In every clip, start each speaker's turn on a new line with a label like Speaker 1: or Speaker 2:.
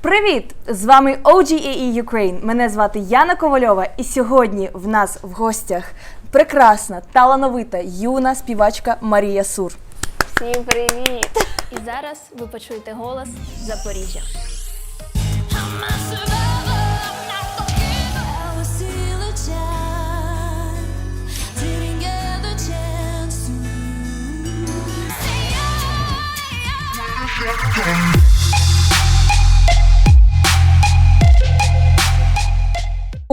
Speaker 1: Привіт! З вами OGAE Ukraine. Мене звати Яна Ковальова, і сьогодні в нас в гостях прекрасна, талановита юна співачка Марія Сур.
Speaker 2: Всім привіт! І зараз ви почуєте голос Запоріжжя. Welcome.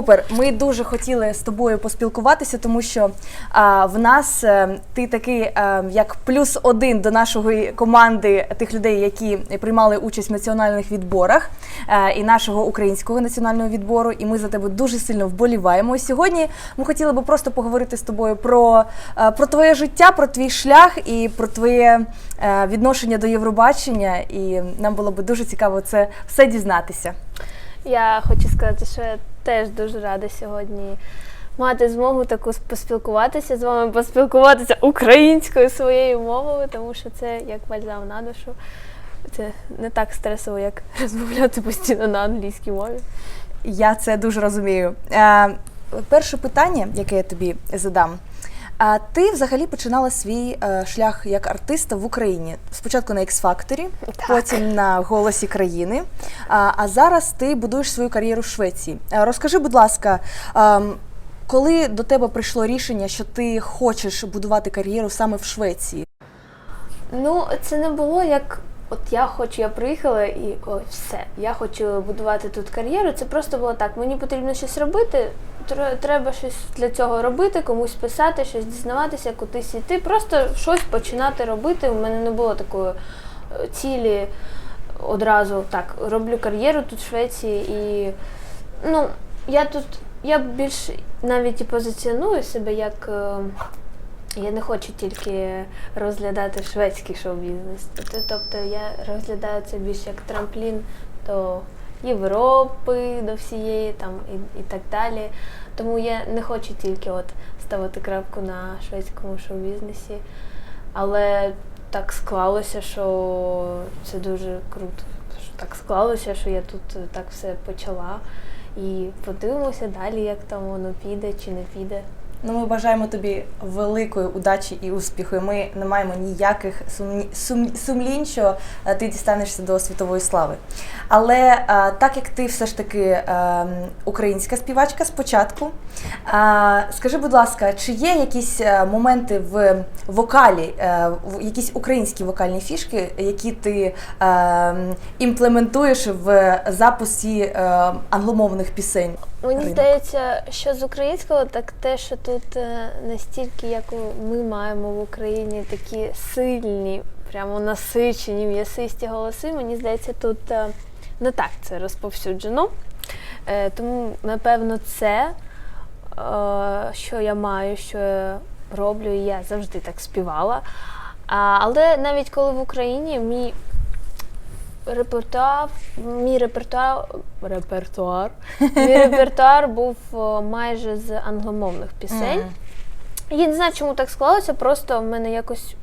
Speaker 1: Супер, ми дуже хотіли з тобою поспілкуватися, тому що а, в нас е, ти такий е, як плюс один до нашої команди тих людей, які приймали участь в національних відборах е, і нашого українського національного відбору. І ми за тебе дуже сильно вболіваємо. І сьогодні ми хотіли би просто поговорити з тобою про, е, про твоє життя, про твій шлях і про твоє е, відношення до Євробачення. І нам було би дуже цікаво це все дізнатися.
Speaker 2: Я хочу сказати, що я теж дуже рада сьогодні мати змогу таку поспілкуватися з вами, поспілкуватися українською своєю мовою, тому що це як бальзам на душу. Це не так стресово, як розмовляти постійно на англійській мові.
Speaker 1: Я це дуже розумію. Е, перше питання, яке я тобі задам. А ти взагалі починала свій е, шлях як артиста в Україні. Спочатку на X-Factor, потім на Голосі країни. А, а зараз ти будуєш свою кар'єру в Швеції. Е, розкажи, будь ласка, ем, коли до тебе прийшло рішення, що ти хочеш будувати кар'єру саме в Швеції?
Speaker 2: Ну, це не було як от я хочу, я приїхала і ой, все, я хочу будувати тут кар'єру. Це просто було так. Мені потрібно щось робити. Треба щось для цього робити, комусь писати, щось дізнаватися, кудись йти. Просто щось починати робити. У мене не було такої е, цілі одразу так, роблю кар'єру тут в Швеції і ну, я тут, я більш навіть і позиціоную себе як. Я не хочу тільки розглядати шведський шоу-бізнес. Тобто, тобто я розглядаю це більш як трамплін до Європи, до всієї там і, і так далі. Тому я не хочу тільки от ставити крапку на шведському шоу-бізнесі. Але так склалося, що це дуже круто. Так склалося, що я тут так все почала. І подивимося далі, як там воно піде чи не піде.
Speaker 1: Ну, ми бажаємо тобі великої удачі і успіху. Ми не маємо ніяких сумні, сум, сумлінь, що е, ти дістанешся до світової слави. Але е, так як ти все ж таки е, українська співачка спочатку, е, скажи, будь ласка, чи є якісь моменти в вокалі, е, в- якісь українські вокальні фішки, які ти е, імплементуєш в записі е, англомовних пісень?
Speaker 2: Мені
Speaker 1: ринок?
Speaker 2: здається, що з українського, так те, що тут е, настільки, як ми маємо в Україні, такі сильні, прямо насичені, м'ясисті голоси, мені здається, тут е, не так це розповсюджено. Е, Тому, напевно, це, що я маю, що я роблю, і я завжди так співала. Але навіть коли в Україні мій репертуар, мій репертуар, репертуар, мій репертуар був о, майже з англомовних пісень. Я не знаю, чому так склалося, просто в мене якось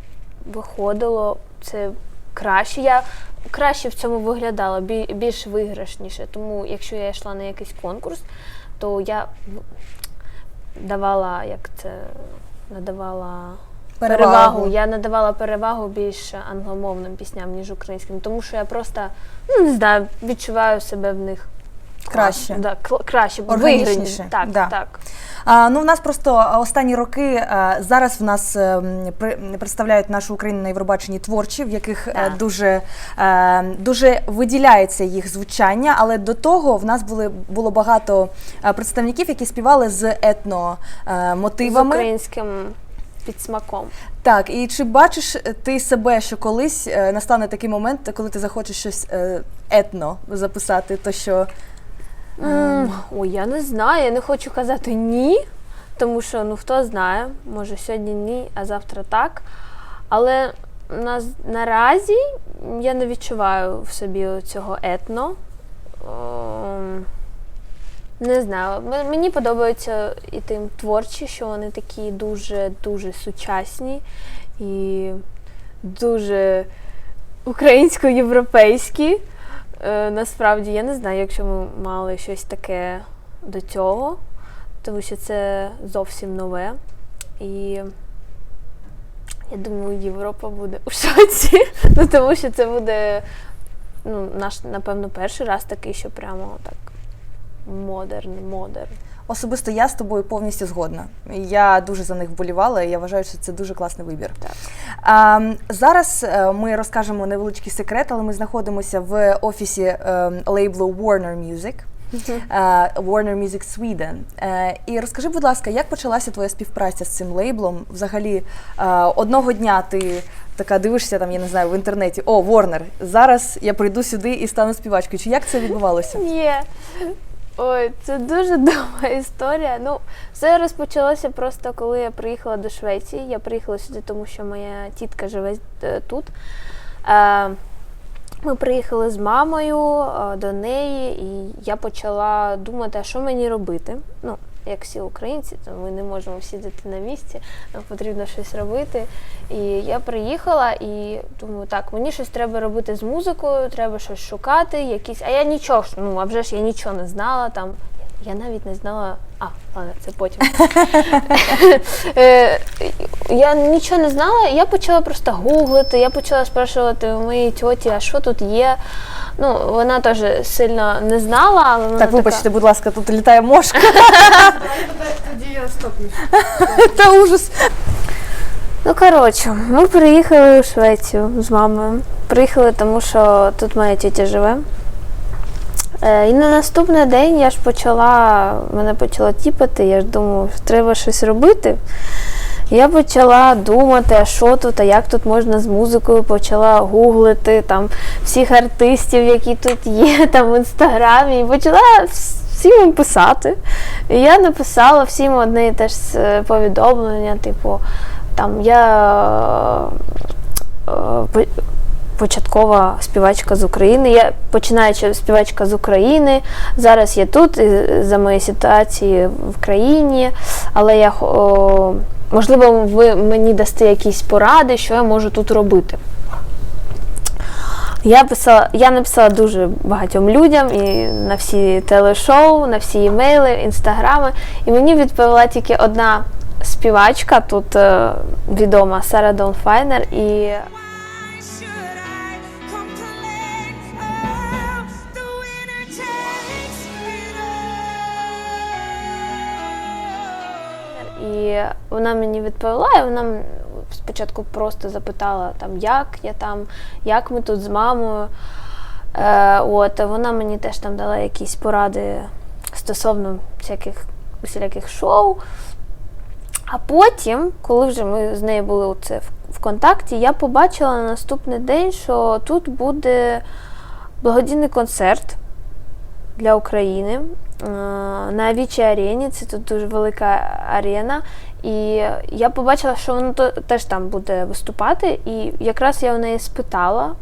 Speaker 2: виходило це краще. Я краще в цьому виглядала, бі- більш виграшніше. Тому якщо я йшла на якийсь конкурс, то я в- давала, як це надавала перевагу. Я надавала перевагу більш англомовним пісням, ніж українським, тому що я просто ну, не знаю, відчуваю себе в них
Speaker 1: Краще.
Speaker 2: Да, краще,
Speaker 1: Органічніше.
Speaker 2: Так,
Speaker 1: да.
Speaker 2: так.
Speaker 1: А, ну, в нас просто останні роки а, зараз в нас ем, при- представляють нашу Україну на Євробаченні творчі, в яких е,
Speaker 2: Так.
Speaker 1: дуже, е, дуже виділяється їх звучання. Але до того в нас були було багато е, представників, які співали з етно е,
Speaker 2: З
Speaker 1: мотивами.
Speaker 2: Українським підсмаком.
Speaker 1: Так, і чи бачиш ти себе, що колись е, настане такий момент, коли ти захочеш щось е, етно записати, то що
Speaker 2: М, Ой, я не знаю, я не хочу казати ні, тому що ну хто знає, може сьогодні ні, а завтра так. Але на, наразі я не відчуваю в собі цього етно. Не знаю, мені подобаються і тим творчі, що вони такі дуже дуже сучасні і дуже українсько-європейські. Е, насправді, я не знаю, якщо ми мали щось таке до цього, тому що це зовсім нове. І я думаю, Європа буде у шоці. Ну, тому що це буде ну, наш, напевно, перший раз такий, що прямо так модерн, модерн.
Speaker 1: Особисто я з тобою повністю згодна. Я дуже за них вболівала, і я вважаю, що це дуже класний вибір.
Speaker 2: Так.
Speaker 1: А, зараз е, ми розкажемо невеличкий секрет, але ми знаходимося в офісі е, лейблу Warner Music. е, Warner Music Sweden. Е, І розкажи, будь ласка, як почалася твоя співпраця з цим лейблом? Взагалі, одного дня ти така дивишся там, я не знаю, в інтернеті. О, Warner, зараз я прийду сюди і стану співачкою. Чи як це відбувалося?
Speaker 2: Ні. Ой, це дуже довга історія. Ну, все розпочалося просто коли я приїхала до Швеції. Я приїхала сюди, тому що моя тітка живе е, тут. Е, Ми приїхали з мамою е, до неї, і я почала думати, а що мені робити. Ну, як всі українці, то ми не можемо сидіти на місці, нам потрібно щось робити. І я приїхала і думаю, так, мені щось треба робити з музикою, треба щось шукати, якісь. А я нічого, ну а вже ж я нічого не знала там. Я навіть не знала. А, ладно, це потім. Е, Я нічого не знала, я почала просто гуглити, я почала спрашувати у моєї тьоті, а що тут є. Ну, вона теж сильно не знала, але вона
Speaker 1: Так,
Speaker 2: така-
Speaker 1: вибачте, будь ласка, тут літає мошка.
Speaker 3: Тоді я стопнусь.
Speaker 1: Та ужас.
Speaker 2: Ну, коротше, ми приїхали у Швецію з мамою. Приїхали, тому що тут моя тітя живе. Е, і на наступний день я ж почала, мене почало тіпати, я ж думаю, що треба щось робити. Я почала думати, а що тут, а як тут можна з музикою, почала гуглити там всіх артистів, які тут є, там в інстаграмі, і почала всім їм писати. І я написала всім одне і те ж е, повідомлення, типу, там я е, початкова співачка з України. Я починаючи співачка з України. Зараз я тут за моєї ситуації в країні, але я о, можливо, ви мені дасте якісь поради, що я можу тут робити. Я писала, я написала дуже багатьом людям і на всі телешоу, на всі емейли, інстаграми. І мені відповіла тільки одна співачка, тут е, відома Сара Дон Файнер. І І вона мені відповіла, і вона спочатку просто запитала, там, як я там, як ми тут з мамою. Е, от, вона мені теж там дала якісь поради стосовно всяких усіляких шоу. А потім, коли вже ми з нею були оце в, контакті, я побачила на наступний день, що тут буде благодійний концерт для України на Авічій арені. Це тут дуже велика арена. І я побачила, що вона теж там буде виступати. І якраз я у неї спитала.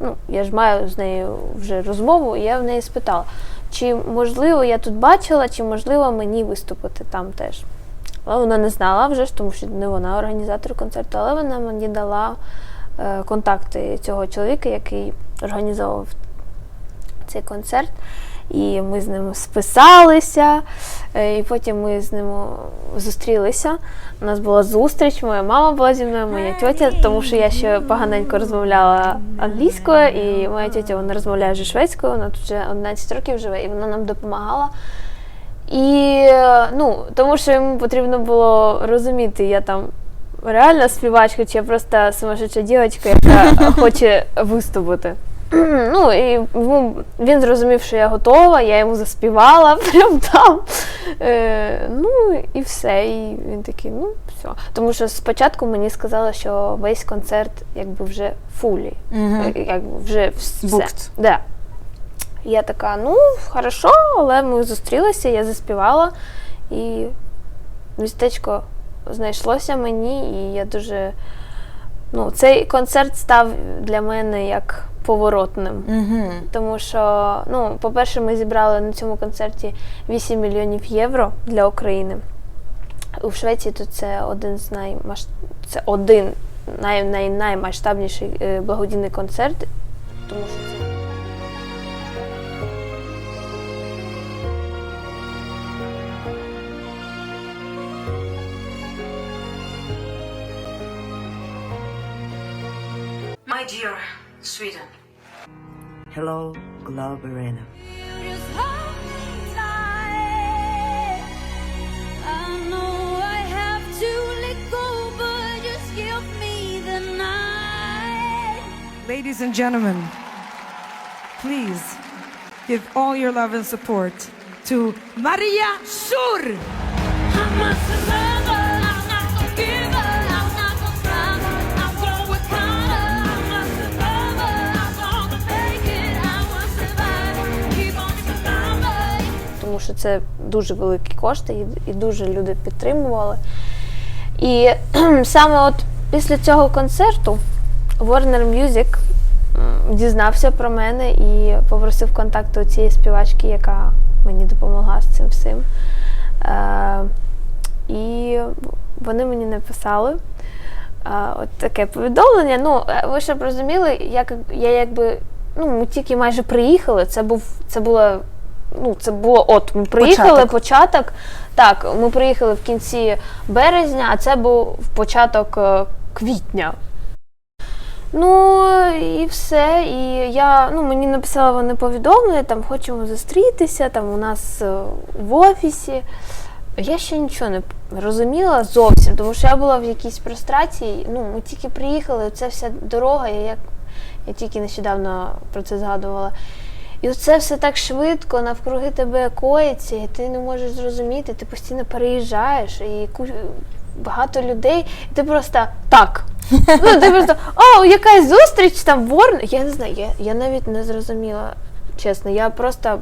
Speaker 2: Ну, я ж маю з нею вже розмову, і я в неї спитала, чи можливо я тут бачила, чи можливо мені виступити там теж. Але вона не знала вже тому що не вона організатор концерту, але вона мені дала е, контакти цього чоловіка, який організовував цей концерт. І ми з ним списалися, е, і потім ми з ним зустрілися. У нас була зустріч, моя мама була зі мною, моя тьотя, тому що я ще поганенько розмовляла англійською, і моя тьотя вона розмовляє вже шведською, вона тут вже 11 років живе, і вона нам допомагала. І ну, тому що йому потрібно було розуміти, я там реальна співачка, чи я просто сумасшедша дівчинка, яка хоче виступити. Ну, і йому- він зрозумів, що я готова, я йому заспівала прям там. Е, ну і все. І він такий, ну, все. Тому що спочатку мені сказали, що весь концерт якби вже фулі. Е, Якби вже все. Да. Я така, ну, хорошо, але ми зустрілися, я заспівала, і містечко знайшлося мені, і я дуже. Ну, цей концерт став для мене як поворотним.
Speaker 1: Мгм.
Speaker 2: Тому що, ну, по-перше, ми зібрали на цьому концерті 8 мільйонів євро для України. У Швеції то це один з наймаш... це один най, най, наймасштабніший е, благодійний концерт, тому що це.
Speaker 4: My dear Sweden.
Speaker 5: Hello,
Speaker 6: Gloverina.
Speaker 7: Ladies and gentlemen, please give all your love and support to Maria Sur.
Speaker 2: Це дуже великі кошти і, дуже люди підтримували. І саме от після цього концерту Warner Music дізнався про мене і попросив контакту цієї співачки, яка мені допомогла з цим всім. Е, і вони мені написали. А, от таке повідомлення. Ну, е, ви щоб розуміли, як я якби. Ну, ми тільки майже приїхали. Це був це було. Ну, це було от ми приїхали,
Speaker 1: Початок.
Speaker 2: початок. Так, ми приїхали в кінці березня, а це був початок е, квітня. Ну і все. І я ну мені написали вони повідомлення, там хочемо зустрітися, там у нас е, в офісі. Я ще нічого не розуміла зовсім, тому що я була в якійсь прострації. Ну, ми тільки приїхали, це вся дорога, я як я тільки нещодавно про це згадувала. І оце все так швидко, навкруги тебе коїться, і ти не можеш зрозуміти, ти постійно переїжджаєш, і багато людей, і ти просто так. Ну, ти просто, о, якась зустріч там ворн. Я не знаю, я, я навіть не зрозуміла, чесно. Я просто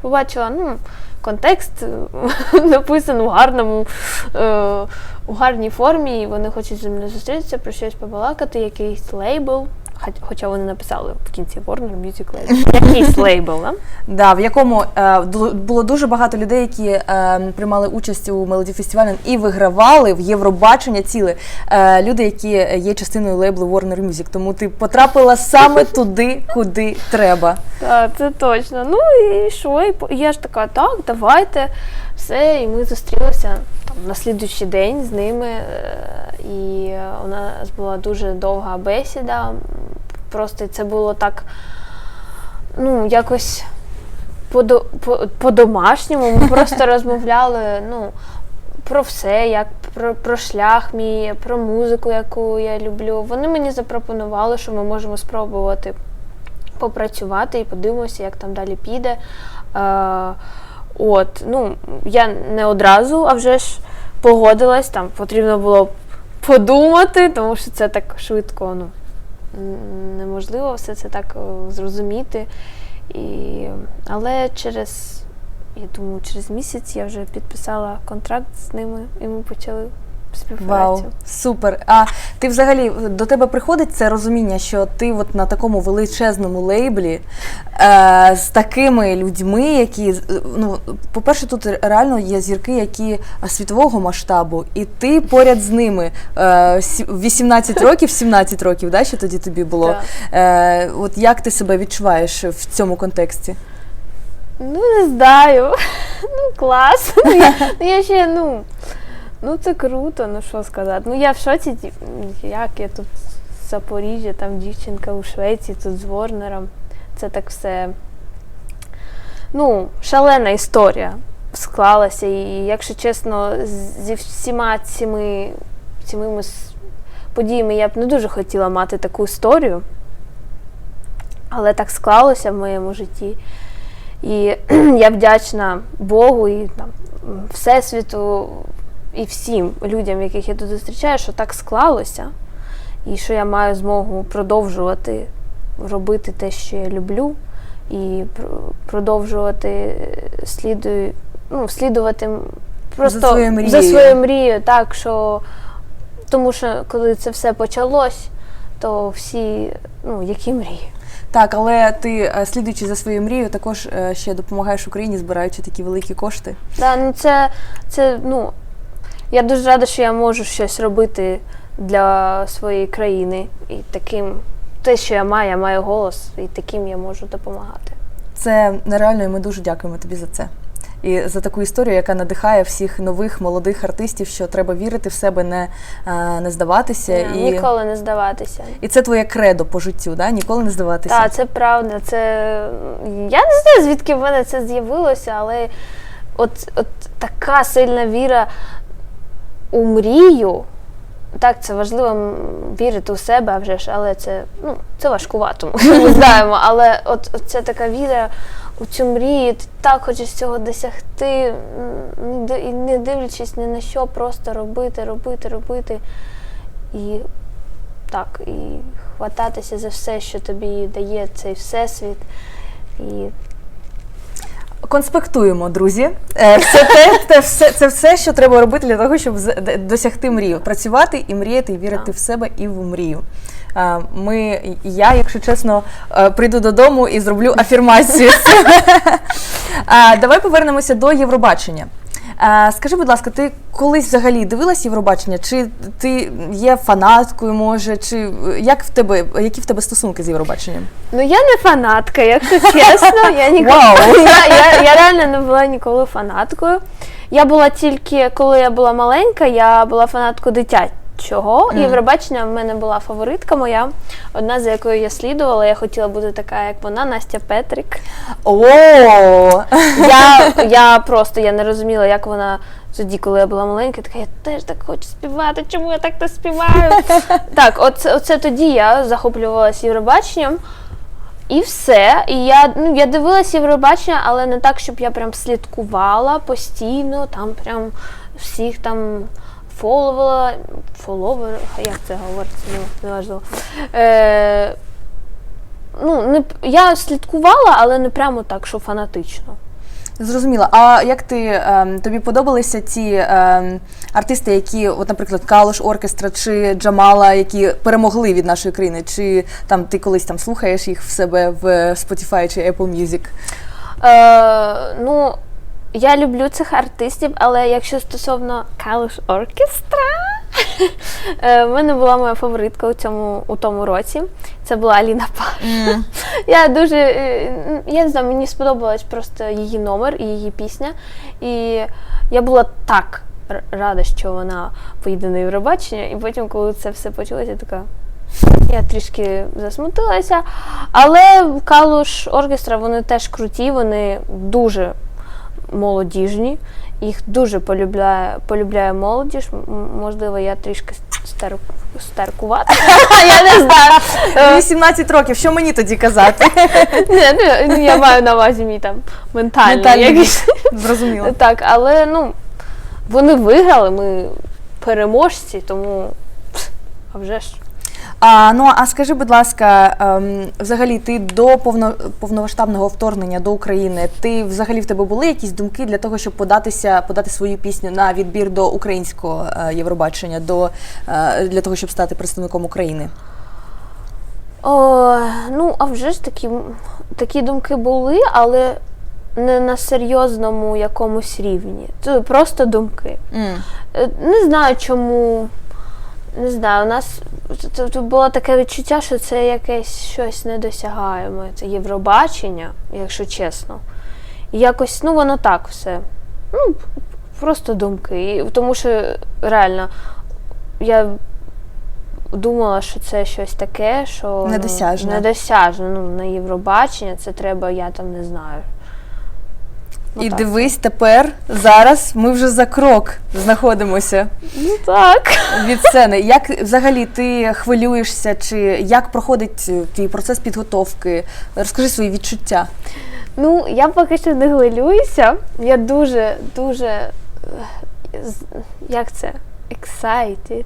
Speaker 2: побачила, ну, контекст написаний у гарному, е, у гарній формі, і вони хочуть зі мною зустрітися, про щось побалакати, якийсь лейбл. Хоч- Хоча вони написали в кінці Warner Music Label. Якийсь лейбл, да?
Speaker 1: Да, в якому е, було дуже багато людей, які е, приймали участь у Мелоді фестивалі і вигравали в Євробачення ціле. Е, люди, які є частиною лейблу Warner Music. Тому ти потрапила саме туди, куди треба.
Speaker 2: Так, це точно. Ну і що? І я ж така, так, давайте. Все, і ми зустрілися на слідуючий день з ними. е, І у нас була дуже довга бесіда. Просто це було так, ну, якось по-до- по- по-домашньому. Ми просто розмовляли, ну. Про все, як про, про шлях мій, про музику, яку я люблю. Вони мені запропонували, що ми можемо спробувати попрацювати і подивимося, як там далі піде. Е, от, ну, я не одразу, а вже ж погодилась, там потрібно було подумати, тому що це так швидко, ну, неможливо все це так е, зрозуміти. І, але через, я думаю, через місяць я вже підписала контракт з ними, і ми почали співпрацю.
Speaker 1: Вау, супер. А ти взагалі до тебе приходить це розуміння, що ти от на такому величезному лейблі е, з такими людьми, які ну, по-перше, тут реально є зірки, які світового масштабу, і ти поряд з ними е, 18 років, 17 років, да, що тоді тобі було.
Speaker 2: Так.
Speaker 1: Е, от як ти себе відчуваєш в цьому контексті?
Speaker 2: Ну, не знаю. Ну, клас. Ну, я, ну, я ще, ну, ну це круто, ну що сказати. Ну я в шоці, як я тут з Запоріжжя, там дівчинка у Швеції, тут з Ворнером. Це так все. Ну, шалена історія склалася. І, якщо чесно, зі всіма цими, цими подіями я б не дуже хотіла мати таку історію. Але так склалося в моєму житті. І я вдячна Богу і там, Всесвіту і всім людям, яких я тут зустрічаю, що так склалося, і що я маю змогу продовжувати робити те, що я люблю, і продовжувати е, слідую, ну, слідувати просто
Speaker 1: своєю мрією.
Speaker 2: за своєю мрією, так що тому що коли це все почалось, то всі, ну, які мрії?
Speaker 1: Так, але ти, е, слідуючи за своєю мрією, також е, ще допомагаєш Україні, збираючи такі великі кошти.
Speaker 2: Да, ну це, це, ну, я дуже рада, що я можу щось робити для своєї країни. І таким, те, що я маю, я маю голос, і таким я можу допомагати.
Speaker 1: Це нереально, і ми дуже дякуємо тобі за це. І за таку історію, яка надихає всіх нових молодих артистів, що треба вірити в себе, не, е, не здаватися.
Speaker 2: Ні,
Speaker 1: і,
Speaker 2: Ніколи не здаватися.
Speaker 1: і це твоє кредо по життю, да? ніколи не здаватися.
Speaker 2: Так, це правда. Це я не знаю, звідки в мене це з'явилося, але от, от така сильна віра у мрію. Так, це важливо вірити у себе, вже ж, але це, ну, це важкувато, ми знаємо. Але от, от це така віра у цю мрію, ти так хочеш цього досягти, не дивлячись ні на що, просто робити, робити, робити. І так, і хвататися за все, що тобі дає цей всесвіт. І
Speaker 1: Конспектуємо, друзі. Все Це те, те все, це все, що треба робити для того, щоб досягти мрію. Працювати і мріяти, і вірити в себе і в мрію. Е, Ми, я, якщо чесно, е, прийду додому і зроблю афірмацію. Давай повернемося до Євробачення. Е, Скажи, будь ласка, ти колись взагалі дивилась Євробачення? Чи ти є фанаткою, може, чи е, як в тебе, які в тебе стосунки з Євробаченням?
Speaker 2: Ну я не фанатка, якщо чесно. Я ніколи я, я, я реально не була ніколи фанаткою. Я була тільки, коли я була маленька, я була фанаткою дитячого.
Speaker 1: Мгм.
Speaker 2: Євробачення в мене була фаворитка моя, одна за якою я слідувала. Я хотіла бути така, як вона, Настя Петрик.
Speaker 1: О,
Speaker 2: Я, я просто я не розуміла, як вона тоді, коли я була маленька, така я теж так хочу співати. Чому я так не співаю? так, оце, оце тоді я захоплювалася Євробаченням. І все. І я, ну, я дивилася Євробачення, але не так, щоб я прям слідкувала постійно, там прям всіх там фоловила, фоловер, як це говориться, ну, неважливо. Е, ну, не, я слідкувала, але не прямо так, що фанатично.
Speaker 1: Зрозуміла. А як ти ем, тобі подобалися ті ем, артисти, які, от, наприклад, Калуш Оркестра чи Джамала, які перемогли від нашої країни? Чи там ти колись там слухаєш їх в себе в Spotify чи Apple Music?
Speaker 2: Е, ну, я люблю цих артистів, але якщо стосовно Калуш Оркестра, е, в мене була моя фаворитка у цьому у тому році. Це була Аліна Паш. Я дуже е, я не знаю, мені сподобалась просто її номер і її пісня. І я була так рада, що вона поїде на Євробачення. І потім, коли це все почалося, я така. Я трішки засмутилася. Але Калуш Оркестра вони теж круті, вони дуже молодіжні. Їх дуже полюбляє, полюбляє молодіж. Можливо, я трішки стар, старкувата. Я не знаю. Е,
Speaker 1: 18 років, що мені тоді казати?
Speaker 2: Ні, ну, я маю на увазі мій там ментальний.
Speaker 1: Ментальний
Speaker 2: якийсь.
Speaker 1: Зрозуміло.
Speaker 2: Так, але ну, вони виграли, ми переможці, тому а вже ж.
Speaker 1: А, ну а скажи, будь ласка, ем, взагалі, ти до повно, повномасштабного вторгнення до України, ти взагалі в тебе були якісь думки для того, щоб податися, подати свою пісню на відбір до українського е, Євробачення, до, е, для того, щоб стати представником України?
Speaker 2: О, ну, а вже ж такі, такі думки були, але не на серйозному якомусь рівні. Це просто думки. Е, Не знаю чому. Не знаю, у нас т- т- було таке відчуття, що це якесь щось недосягаєме. Це Євробачення, якщо чесно. І якось, ну воно так все. Ну, просто думки. І, тому що реально я думала, що це щось таке, що ну,
Speaker 1: Недосяжне.
Speaker 2: недосяжне. Ну, на Євробачення це треба, я там не знаю. Ну,
Speaker 1: І
Speaker 2: так.
Speaker 1: дивись тепер, зараз ми вже за крок знаходимося
Speaker 2: Ну так.
Speaker 1: від сцени. Як взагалі ти хвилюєшся, чи як проходить е, твій процес підготовки? Розкажи свої відчуття.
Speaker 2: Ну, я поки що не хвилююся. Я дуже, дуже. е, з- Як це? Excited.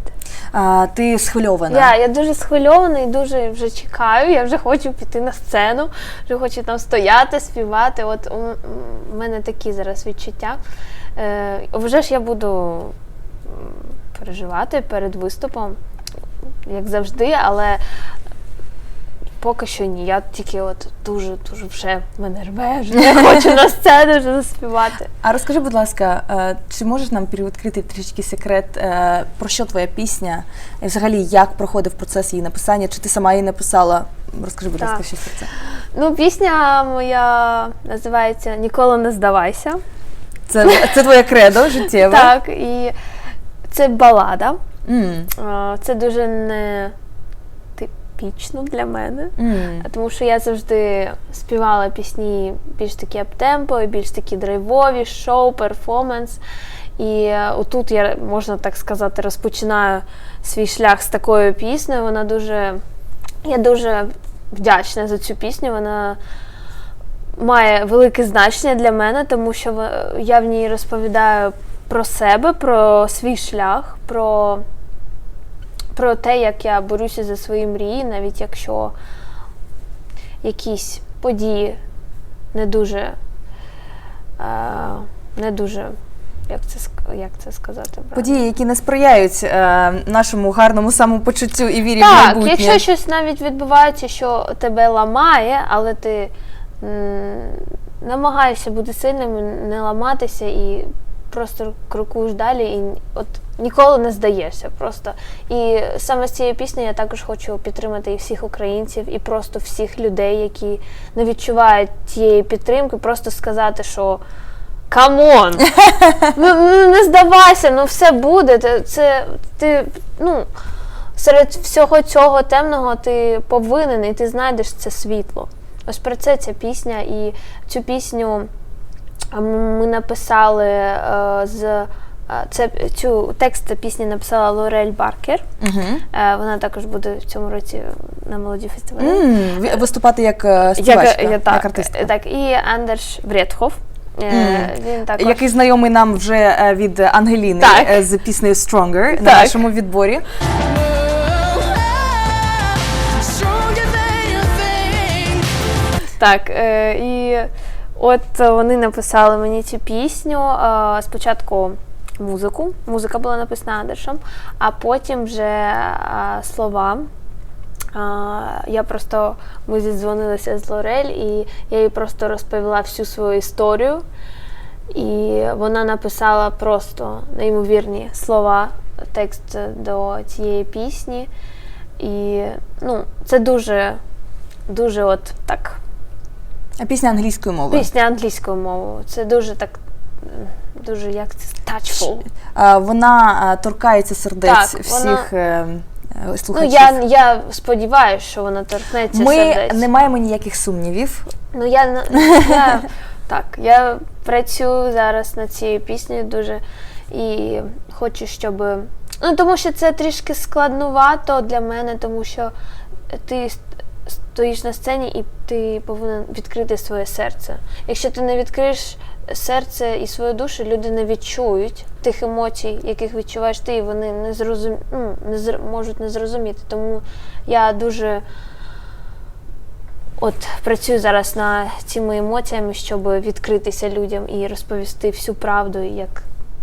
Speaker 1: А, ти схвильована.
Speaker 2: Я, я дуже схвильована і дуже вже чекаю. Я вже хочу піти на сцену, вже хочу там стояти, співати. От у, мене такі зараз відчуття. Е, вже ж я буду переживати перед виступом, як завжди, але поки що ні. Я тільки от дуже дуже вже мене рве, вже я хочу на сцену вже заспівати.
Speaker 1: А розкажи, будь ласка, е, чи можеш нам привідкрити трішки секрет, е, про що твоя пісня? І взагалі, як проходив процес її написання? Чи ти сама її написала? Розкажи, будь ласка, щось про це.
Speaker 2: Ну, пісня моя називається Ніколи не здавайся.
Speaker 1: Це, це твоє кредо життєве.
Speaker 2: Так, і це балада. А, Це дуже не типічно для мене.
Speaker 1: м.
Speaker 2: Тому що я завжди співала пісні більш такі аптемпо, більш такі драйвові, шоу, перформанс. І е, отут я, можна так сказати, розпочинаю свій шлях з такою піснею. Вона дуже. Я дуже вдячна за цю пісню. Вона має велике значення для мене, тому що я в ній розповідаю про себе, про свій шлях, про, про те, як я борюся за свої мрії, навіть якщо якісь події не дуже. Е, не дуже. Як це, як це сказати? правильно?
Speaker 1: Події, які не сприяють е, нашому гарному самопочуттю і вірі в
Speaker 2: Так, якщо щось навіть відбувається, що тебе ламає, але ти м, намагаєшся бути сильним, не ламатися і просто крокуєш далі, і от ніколи не здаєшся. Просто і саме з цією піснею я також хочу підтримати і всіх українців, і просто всіх людей, які не відчувають тієї підтримки, просто сказати, що. Камон! Ну, ну, не здавайся, ну все буде. Це, це ти, ну, серед всього цього темного ти повинен і ти знайдеш це світло. Ось про це ця пісня. І цю пісню ми написали е, з. е, Це цю текст пісні написала Лорель Баркер. Е, Вона також буде в цьому році на молоді фестивалі.
Speaker 1: Ви- Виступати як співачка,
Speaker 2: Як,
Speaker 1: як,
Speaker 2: так,
Speaker 1: артистка.
Speaker 2: так, і Андерш. Е,
Speaker 1: Мгм.
Speaker 2: Він також
Speaker 1: Який знайомий нам вже від Ангеліни
Speaker 2: Так.
Speaker 1: з піснею Stronger на нашому відборі.
Speaker 2: Так, і от вони написали мені цю пісню. Е, спочатку музику. Музика була написана Андершем, а потім вже е, слова. Е, я просто ми зідзвонилися з Лорель, і я їй просто розповіла всю свою історію. І вона написала просто неймовірні слова, текст до цієї пісні. І ну, це дуже, дуже от так
Speaker 1: А Пісня англійською мовою.
Speaker 2: Пісня англійською мовою. Це дуже так. Дуже як це touchful.
Speaker 1: Вона торкається сердець
Speaker 2: Так,
Speaker 1: всіх
Speaker 2: вона-
Speaker 1: е, е,
Speaker 2: Ну я, я сподіваюся, що вона торкнеться
Speaker 1: Ми
Speaker 2: сердець.
Speaker 1: не маємо ніяких сумнівів.
Speaker 2: Ну я, я так, я працюю зараз над цією піснею дуже і хочу, щоб. Ну тому що це трішки складнувато для мене, тому що ти стоїш на сцені і ти повинен відкрити своє серце. Якщо ти не відкриєш серце і свою душу, люди не відчують тих емоцій, яких відчуваєш ти, і вони не зрозум... ну, не зр... можуть не зрозуміти. Тому я дуже От працюю зараз над цими емоціями, щоб відкритися людям і розповісти всю правду, як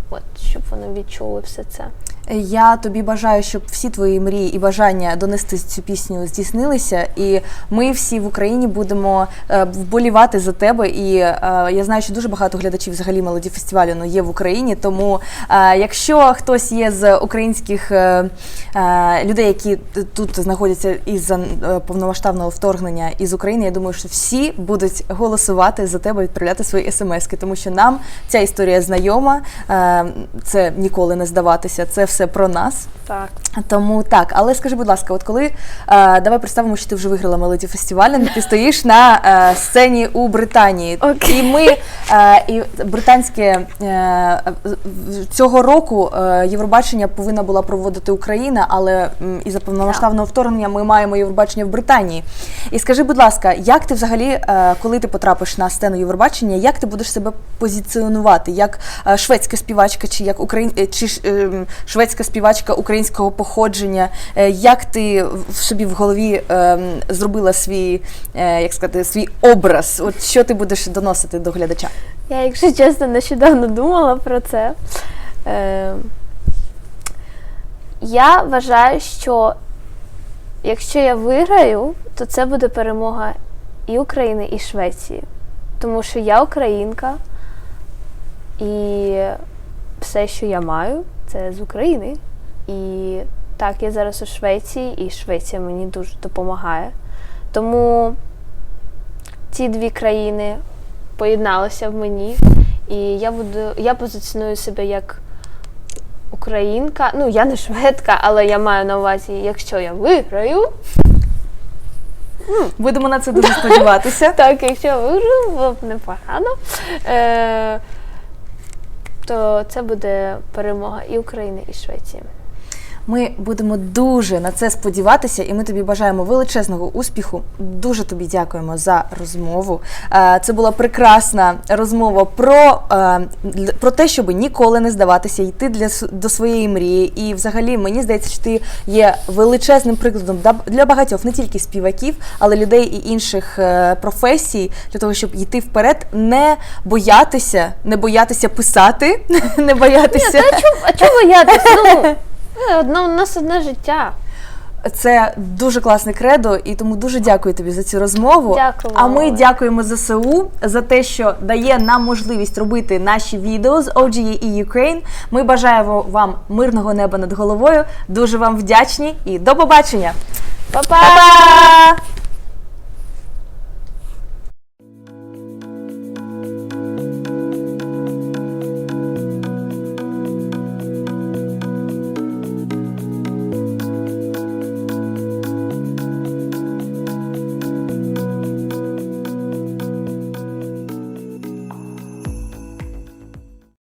Speaker 2: от щоб вони відчули все це.
Speaker 1: Я тобі бажаю, щоб всі твої мрії і бажання донести цю пісню здійснилися. І ми всі в Україні будемо е, вболівати за тебе. І е, я знаю, що дуже багато глядачів взагалі мелоді фестивалю ну, є в Україні. Тому е, якщо хтось є з українських людей, які тут знаходяться із за повномасштабного вторгнення із України, я думаю, що всі будуть голосувати за тебе, відправляти свої смски, тому що нам ця історія знайома. Це ніколи не здаватися. Це все про нас.
Speaker 2: Так.
Speaker 1: Тому так, але скажи, будь ласка, от коли е, давай представимо, що ти вже виграла мелоді фестивалю, ти стоїш на е, сцені у Британії,
Speaker 2: Окей.
Speaker 1: і ми е, і британське е, цього року е, Євробачення повинна була проводити Україна, але м, із-за повномасштабного вторгнення ми маємо Євробачення в Британії. І скажи, будь ласка, як ти взагалі, е, коли ти потрапиш на сцену Євробачення, як ти будеш себе позиціонувати? Як е, шведська співачка, чи як україн... чи ж, е, шведська співачка українського походження? Е, Як ти в собі в голові е, зробила свій, е, як сказати, свій образ? От що ти будеш доносити до глядача?
Speaker 2: Я, якщо чесно, нещодавно думала про це. Е, я вважаю, що якщо я виграю, то це буде перемога і України, і Швеції. Тому що я українка, і все, що я маю, це з України. І так, я зараз у Швеції, і Швеція мені дуже допомагає. Тому ці дві країни поєдналися в мені, і я буду, я позиціоную себе як українка. Ну, я не шведка, але я маю на увазі, якщо я виграю,
Speaker 1: Будемо на це дуже сподіватися.
Speaker 2: так, якщо я виграю, було б непогано. Е, то це буде перемога і України, і Швеції.
Speaker 1: Ми будемо дуже на це сподіватися, і ми тобі бажаємо величезного успіху. Дуже тобі дякуємо за розмову. Е, Це була прекрасна розмова про, е, про те, щоб ніколи не здаватися, йти для до своєї мрії. І, взагалі, мені здається, що ти є величезним прикладом для багатьох, не тільки співаків, але людей і інших е, професій, для того, щоб йти вперед, не боятися, не боятися писати, не боятися.
Speaker 2: А чого боятися? Ну, е, одно, у нас одне життя.
Speaker 1: Це дуже класне кредо, і тому дуже дякую тобі за цю розмову.
Speaker 2: Дякую
Speaker 1: А ми дякуємо ЗСУ за те, що дає нам можливість робити наші відео з OGE і Ukraine. Ми бажаємо вам мирного неба над головою. Дуже вам вдячні і до побачення! Па-па!